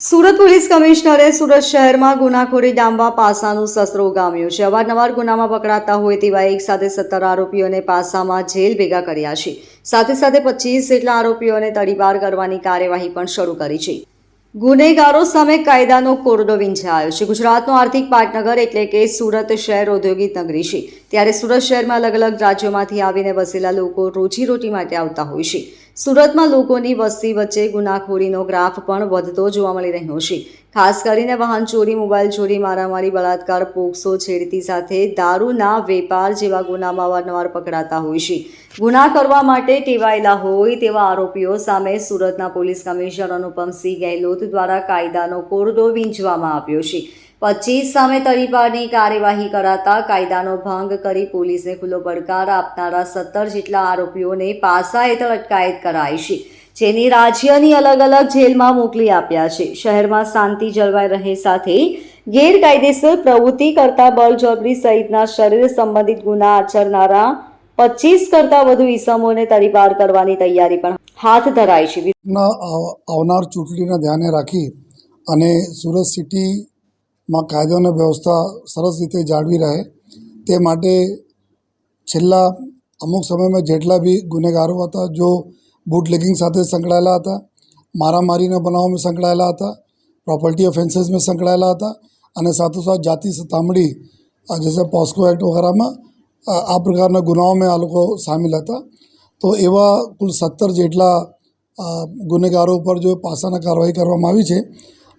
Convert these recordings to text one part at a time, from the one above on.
Surat police કમિશનરે સુરત શહેરમાં ગુનાખોરી ડામવા પાસાનું શસ્ત્ર ઉગામ્યું છે. અવારનવાર ગુનામાં પકડાતા હોય તેવા એક સાથે સત્તર આરોપીઓને પાસામાં જેલ ભેગા કર્યા છે. સાથે સાથે પચીસ જેટલા આરોપીઓને તડીપાર કરવાની કાર્યવાહી પણ શરૂ કરી છે. ગુનેગારો સામે કાયદાનો કોરડો વિંછાયો છે. ગુજરાતનો આર્થિક પાટનગર એટલે કે સુરત શહેર ઔદ્યોગિક નગરી છે. ત્યારે સુરત શહેરમાં અલગ અલગ રાજ્યોમાંથી આવીને વસેલા લોકો રોજીરોટી માટે આવતા હોય છે. સુરતમાં લોકોની વસ્તી વચ્ચે ગુનાખોરીનો ગ્રાફ પણ વધતો જોવા મળી રહ્યો છે. ખાસ કરીને વાહન ચોરી, મોબાઈલ ચોરી, મારામારી, બળાત્કાર, પોક્સો છેડતી સાથે દારૂના વેપાર જેવા ગુનામાં વારંવાર પકડાતા હોય છે. ગુના કરવા માટે ટેવાયેલા હોય તેવા આરોપીઓ સામે સુરતના પોલીસ કમિશનર અનુપમસિંહ ગેહલોત દ્વારા કાયદાનો કોરડો વીંચવામાં આવ્યો છે. પચીસ સામે તરીપારની કાર્યવાહી કરાતા કાયદાનો ભંગ કરી પોલીસને ખુલ્લો પડકાર આપનારા સત્તર જેટલા આરોપીઓને પાસા હેઠળ અટકાયત કરાઈ છે, જેની રાજ્યની અલગ અલગ જેલમાં મોકલી આપ્યા છે. શહેરમાં શાંતિ જળવાઈ રહે સાથે ગેરકાયદેસર પ્રવૃત્તિ કરતા બળજબરી સહિતના શરીર સંબંધિત ગુના આચરનારા પચીસ કરતા વધુ ઈસમોને તરીપાર કરવાની તૈયારી પણ હાથ ધરાઈ છે. આવનાર ચૂંટણીને ધ્યાને રાખી અને સુરત સિટીમાં કાયદો અને વ્યવસ્થા સરસ રીતે જાળવી રહે તે માટે છેલ્લા અમુક સમયમાં જેટલા બી ગુનેગારો હતા, જો બુટલેગિંગ સાથે સંકળાયેલા હતા, મારામારીના બનાવોમાં સંકળાયેલા હતા, પ્રોપર્ટી ઓફેન્સીસમાં સંકળાયેલા હતા અને સાથોસાથ જાતિ સતામણી જૈસે પોસ્કો એક્ટ વગેરેમાં, આ પ્રકારના ગુનાઓમાં આ લોકો સામેલ હતા. તો એવા કુલ સત્તર જેટલા ગુનેગારો ઉપર જો પાસાના કાર્યવાહી કરવામાં આવી છે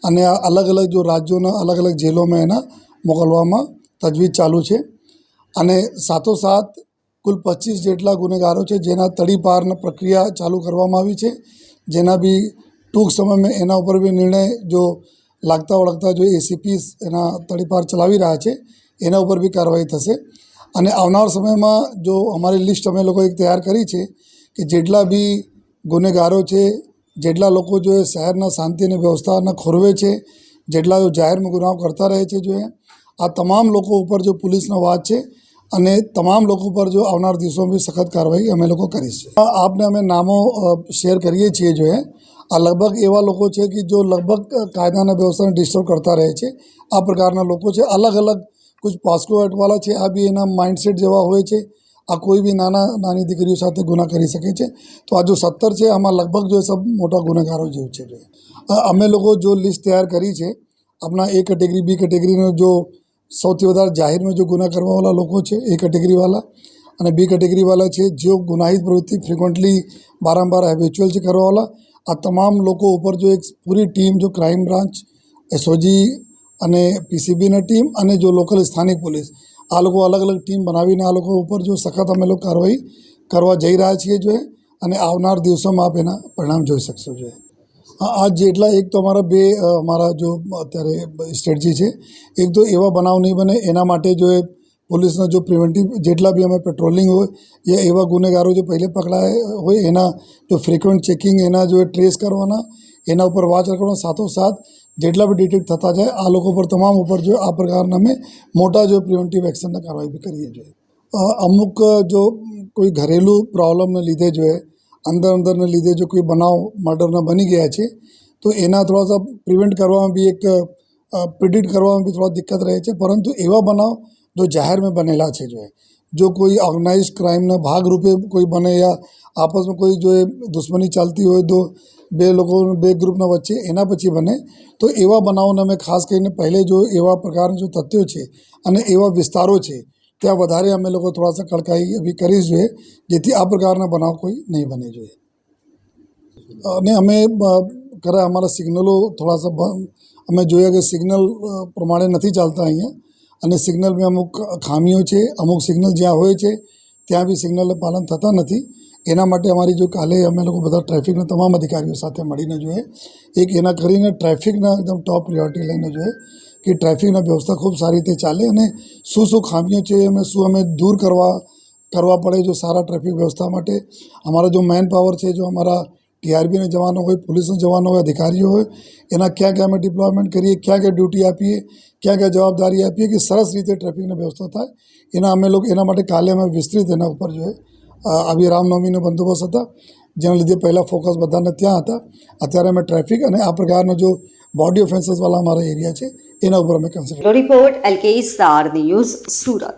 અને અલગ અલગ જો રાજ્યોના અલગ અલગ જેલોમાં એના મોકલવામાં તજવીજ ચાલુ છે. અને સાથોસાથ કુલ પચીસ જેટલા ગુનેગારો છે જેના તડીપારની પ્રક્રિયા ચાલુ કરવામાં આવી છે. જેના બી ટૂંક સમયમાં એના ઉપર બી નિર્ણય જો લાગતા ઓળખતા જો એસીપી એના તડીપાર ચલાવી રહ્યા છે, એના ઉપર બી કાર્યવાહી થશે. અને આવનાર સમયમાં જો અમારી લિસ્ટ અમે લોકો એક તૈયાર કરી છે કે જેટલા બી ગુનેગારો છે જેટલા લોકો જો એ શહેરના શાંતિ અને વ્યવસ્થાને ખોરવે છે, જેટલા જાહેરમાં ગુનાઓ કરતા રહે છે જોઈએ આ તમામ લોકો ઉપર જો પોલીસનો વાત છે અને તમામ લોકો પર જો આવનાર દિવસોમાં બી સખત કાર્યવાહી અમે લોકો કરીશું. આપને અમે નામો શેર કરીએ છીએ, જો આ લગભગ એવા લોકો છે કે જો લગભગ કાયદાના વ્યવસ્થાને ડિસ્ટર્બ કરતા રહે છે. આ પ્રકારના લોકો છે. અલગ અલગ કુછ પાસ્કો એટવાલા છે. આ બી એના માઇન્ડસેટ જેવા હોય છે. આ કોઈ બી નાના, નાની દીકરીઓ સાથે ગુના કરી શકે છે. તો આ જો સત્તર છે, આમાં લગભગ જો સબ મોટા ગુનેગારો જેવું છે. અમે લોકો જો લિસ્ટ તૈયાર કરી છે, આપણા એ કેટેગરી, બી કેટેગરીનો જો સૌથી વધારે જાહેરમાં જો ગુના કરવાવાળા લોકો છે, એ કેટેગરીવાળા અને બી કેટેગરીવાળા છે, જેઓ ગુનાહિત પ્રવૃત્તિ ફ્રિકવન્ટલી વારંવાર હેબિચ્યુઅલ છે કરવાવાળા, આ તમામ લોકો ઉપર જો એક પૂરી ટીમ, જો ક્રાઇમ બ્રાન્ચ એસઓજી અને પીસીબીની ટીમ અને જો લોકલ સ્થાનિક પોલીસ આ લોકો અલગ અલગ ટીમ બનાવીને આ લોકો ઉપર જો સખત અમે લોકો કાર્યવાહી કરવા જઈ રહ્યા છીએ જોઈએ અને આવનાર દિવસોમાં આપ એના પરિણામ જોઈ શકશો જોઈએ. આજ જેટલા એક તો અમારા બે અમારા જો અત્યારે સ્ટ્રેટજી છે, એક તો એવા બનાવ નહીં બને, એના માટે જો એ પોલીસના જો પ્રિવેન્ટિવ જેટલા બી અમે પેટ્રોલિંગ હોય યા એવા ગુનેગારો જે પહેલે પકડાય હોય એના જો ફ્રિકવન્ટ ચેકિંગ, એના જો ટ્રેસ કરવાના, એના ઉપર વાચ રાખવાના સાથોસાથ જેટલા બી ડિટેક્ટ થતા જાય, આ લોકો પર તમામ ઉપર જો આ પ્રકારના અમે મોટા જો પ્રિવેન્ટિવ એક્શનના કાર્યવાહી બી કરીએ છીએ અમુક જો કોઈ ઘરેલું પ્રોબ્લમને લીધે જો અંદર અંદરને લીધે જો કોઈ બનાવ મર્ડરના બની ગયા છે, તો એના થોડા સા પ્રિવેન્ટ કરવામાં બી એક પ્રિડિક્ટ કરવામાં બી થોડા દિક્કત રહે છે. પરંતુ એવા બનાવ જો જાહેરમાં બનેલા છે જો જો કોઈ ઓર્ગેનાઇઝ ક્રાઇમના ભાગરૂપે કોઈ બને યા આપસમાં કોઈ જો દુશ્મની ચાલતી હોય તો બે લોકો બે ગ્રુપના વચ્ચે એના પછી બને. તો એવા બનાવોને અમે ખાસ કરીને પહેલે જો એવા પ્રકારના જો તથ્યો છે અને એવા વિસ્તારો છે, ત્યાં વધારે અમે લોકો થોડાસા કડકાઈ બી કરી જોઈએ, જેથી આ પ્રકારના બનાવ કોઈ નહીં બને જોઈએ. અને અમે કરે અમારા સિગ્નલો થોડાસા અમે જોયા કે સિગ્નલ પ્રમાણે નથી ચાલતા અહીંયા. અને સિગ્નલમાં અમુક ખામીઓ છે, અમુક સિગ્નલ જ્યાં હોય છે, ત્યાં બી સિગ્નલનું પાલન થતા નથી. એના માટે અમારી જો કાલે અમે લોકો બધા ટ્રાફિકના તમામ અધિકારીઓ સાથે મળીને જોઈએ એક એના કરીને ટ્રાફિકના એકદમ ટોપ પ્રિયોરિટી લઈને જોઈએ કે ટ્રાફિકના વ્યવસ્થા ખૂબ સારી રીતે ચાલે અને શું શું ખામીઓ છે અમે શું અમે દૂર કરવા કરવા પડે જો સારા ટ્રાફિક વ્યવસ્થા માટે. અમારા જો મેન પાવર છે, જો અમારા ટીઆરબીના જવાનો હોય, પોલીસના જવાનો હોય, અધિકારીઓ હોય, એના ક્યાં ક્યાં અમે ડિપ્લોયમેન્ટ કરીએ, ક્યાં ક્યાં ડ્યુટી આપીએ, ક્યાં ક્યાં જવાબદારી આપીએ કે સરસ રીતે ટ્રાફિકની વ્યવસ્થા થાય, એના અમે લોકો, એના માટે કાલે અમે વિસ્તૃત એના ઉપર જોઈએ આવી રામનવમીનો બંદોબસ્ત હતા, જેના લીધે પહેલાં ફોકસ બધાને ત્યાં હતા. અત્યારે અમે ટ્રાફિક અને આ પ્રકારનો જો બોડી ઓફેન્સીસવાળા અમારા એરિયા છે, એના ઉપર અમે consider report LK star news Surat